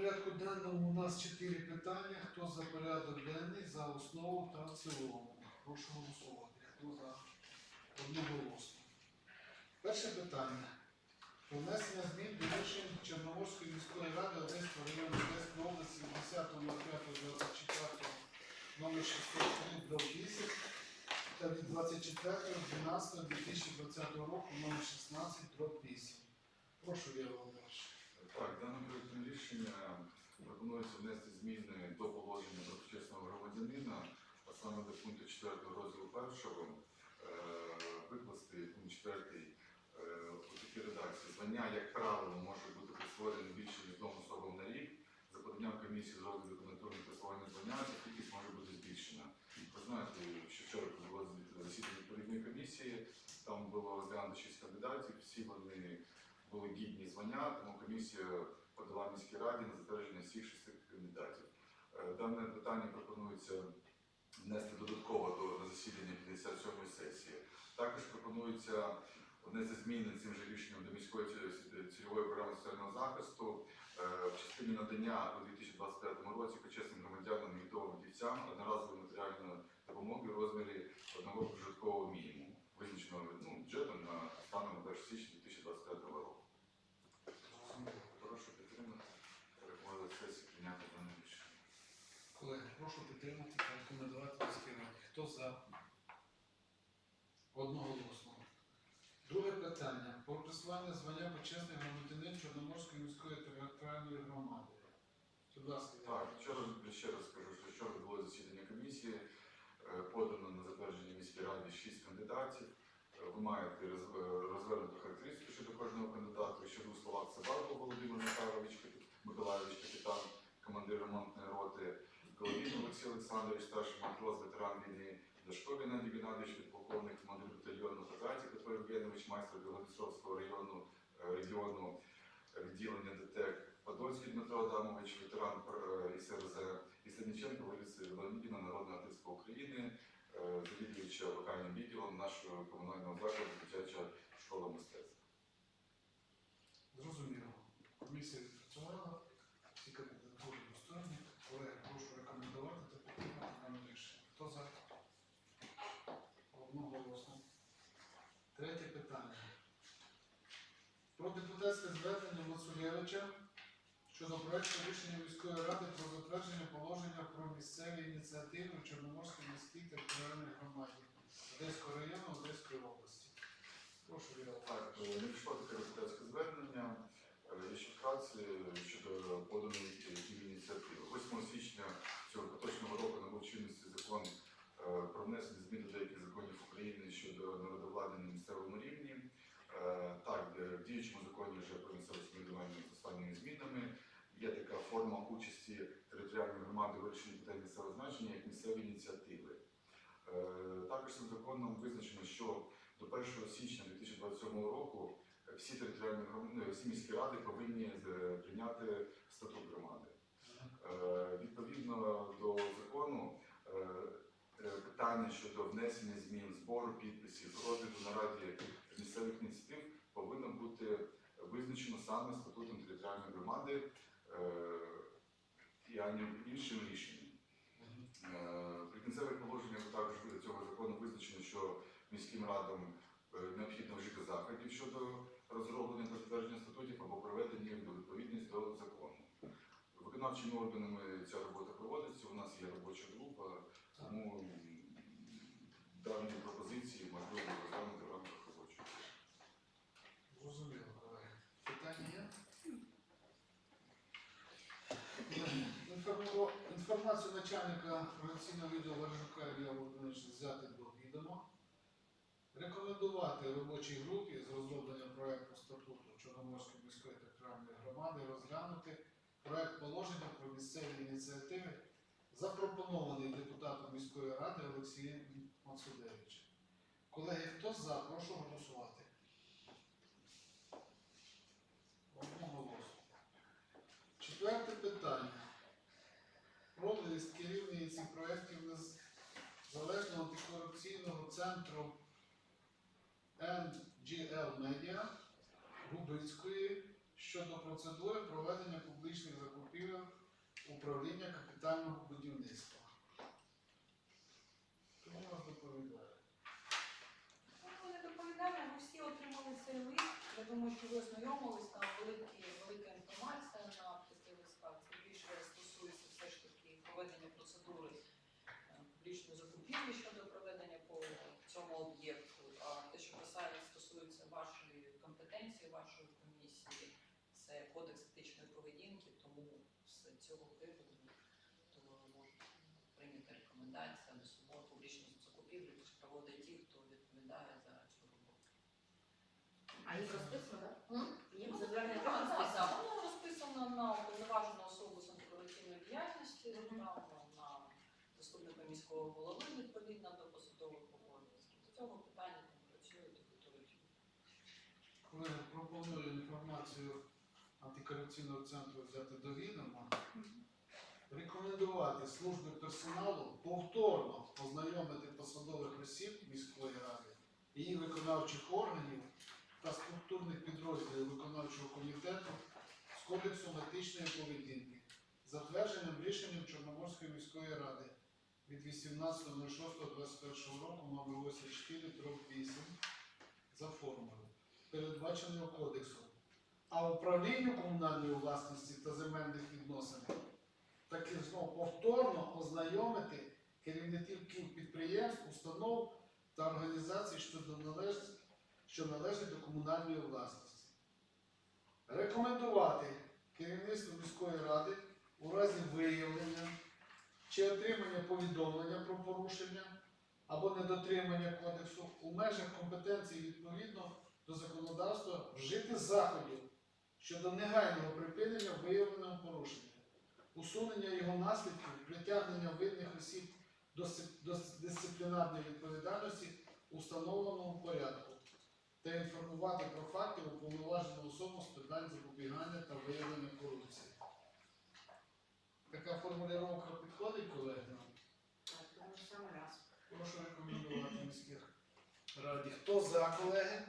порядку денному у нас чотири питання. Хто за порядок денний, за основу та в цілому? Прошу голосувати. Хто за одноголосно? Перше питання. Про внесення змін до рішень Чорноморської міської ради Одеського району Одеської області 10.05.24 номер 603 до 10 та від 24.12.2020 року номер 16 до 8. Прошу, Віра Володимирович. Так, даним проектом рішення пропонується внести зміни до положення про почесного громадянина, а саме до пункту 4 розділу 1, викласти пункт 4 у такій редакції. Звання, як правило, може бути присвоєне більше ніж двом особам на рік. За поданням комісії з розгляду документурних присвоєння звання ця кількість може бути збільшена. Ви знаєте, що вчора було засідання відповідної комісії, там було розглянуто 6 кандидатів, всі вони були гідні звання, тому комісія подала міській раді на затвердження всіх шести кандидатів. Е, Дане питання пропонується внести додатково до засідання 57-ї сесії. Також пропонується внести зміни цим же рішенням до міської цільової програми соціального захисту е, в частині надання у 2025 році почесним громадянам і дівцям одноразової матеріальної допомоги в розмірі одного прожиткового мінімуму, визначеного ну, бюджетом на станом на 1 січня 2025 року. Прошу підтримати, рекомендувати сесії прийняти дане рішення. Колеги, прошу підтримати та рекомендувати раді. Хто за? Одноголосно. Друге питання. Про присвоєння звання почесний громадянин Чорноморської міської територіальної громади. Будь ласка, Так, вчора ще раз скажу, що вчора було засідання комісії, е, подано на затвердження міській раді шість кандидатів. Е, Ви маєте е, розвернуту характеристику щодо кожного кандидата. Щодо у словах Цибалко Володимир Михайлович, Миколайович, капітан, командир ремонтної роти, Головін Олексій Олександрович, старший матрос, ветеран війни, Дашко Геннадій Геннадійович, підполковник, командир батальйону Татраті Петро Євгенович, майстер Білогородського району е, регіону відділення ДТЕК, Подольський Дмитро Адамович, ветеран е, ІСРЗ, і Садніченко Лариса Леонідівна, народна артистка України, е, завідуюча локальним відділом нашого комунального закладу дитяча школа мистецтв. Зрозуміло. Комісія відпрацювала. Всі кандидатури достойні. Колеги, прошу рекомендувати та підтримати дане рішення. Хто за? Одноголосно. Третє питання. Про депутатське звернення Мацулєвича щодо проекту рішення міської ради про затвердження положення про місцеві ініціативи в Чорноморській міській територіальній громаді Одеського району Одеської області. Прошу Так, е, надійшло таке депутатське звернення. Ще вкратце щодо поданої ініціативи. 8 січня цього поточного року набув чинності закон е, про внесення змін до деяких законів України щодо народовладдя на місцевому рівні. Е, вже про місцеве з останніми змінами. Є така форма участі територіальної громади у вирішенні питань місцевого значення як місцеві ініціативи. Е, Також цим законом визначено, що до 1 січня 2027 року всі територіальні громади, ну, всі міські ради повинні е, прийняти статут громади. Е, Відповідно до закону, питання щодо внесення змін, збору підписів, розгляду на раді місцевих ініціатив повинно бути визначено саме статутом територіальної громади е, і ані іншим рішенням. Е, В прикінцевих положеннях також цього закону визначено, що міським радам е, необхідно вжити заходів щодо розроблення та затвердження статутів або приведення їх до відповідність до закону. Виконавчими органами ця робота проводиться. У нас є робоча група, тому дані пропозиції можливо розглянути в рамках робочої групи. Зрозуміло, колеги. Питання є? Інформацію начальника організаційного відділу Варжука Ілля Володимировича взяти до відома. Рекомендувати робочій групі з розробленням проекту статуту Чорноморської міської територіальної громади розглянути проект положення про місцеві ініціативи, запропонований депутатом міської ради Олексієм Мацудевичем. Колеги, хто за, прошу голосувати. Одноголосно. Четверте питання. Про лист керівниці проєктів Незалежного антикорупційного центру NGL Media Губицької щодо процедури проведення публічних закупівель управління капітального будівництва. Хто у нас доповідає? Ми не доповідаємо, ми всі отримали лист. Я думаю, що ви ознайомились, там великі, велика інформація на таких листах. Це більше стосується все ж таки проведення процедури е, публічної закупівлі щодо проведення по цьому об'єкту. А те, що стосується вашої компетенції, вашої комісії, це кодекс етичної поведінки, тому з цього приводу то ви можете прийняти рекомендації до суботу публічної закупівлі проводить ті, хто відповідає за цю роботу. А їх розписано, Ну, розписано. так. Воно розписано на уповноважену особу з антикорупційної діяльності, на заступника міського голови відповідно до посадових обов'язків. До цього питання там працюють і готують. Колеги, пропоную інформацію антикорупційного центру взяти до відома. Рекомендувати службі персоналу повторно ознайомити посадових осіб міської ради, її виконавчих органів та структурних підрозділів виконавчого комітету з кодексом етичної поведінки, затвердженим рішенням Чорноморської міської ради від 18.06.21 року номер 84 8 за формулою передбаченого кодексом, а управлінню комунальної власності та земельних відносин таки знову повторно ознайомити керівників підприємств, установ та організацій, що належать до комунальної власності. Рекомендувати керівництву міської ради у разі виявлення чи отримання повідомлення про порушення або недотримання кодексу у межах компетенції відповідно до законодавства вжити заходів щодо негайного припинення виявленого порушення, усунення його наслідків, притягнення винних осіб до дисциплінарної відповідальності у встановленому порядку та інформувати про факти уповноважену особу з питань запобігання та виявлення корупції. Така формулювання підходить, колеги? Так, тому саме раз. Прошу рекомендувати міських раді. Хто за, колеги?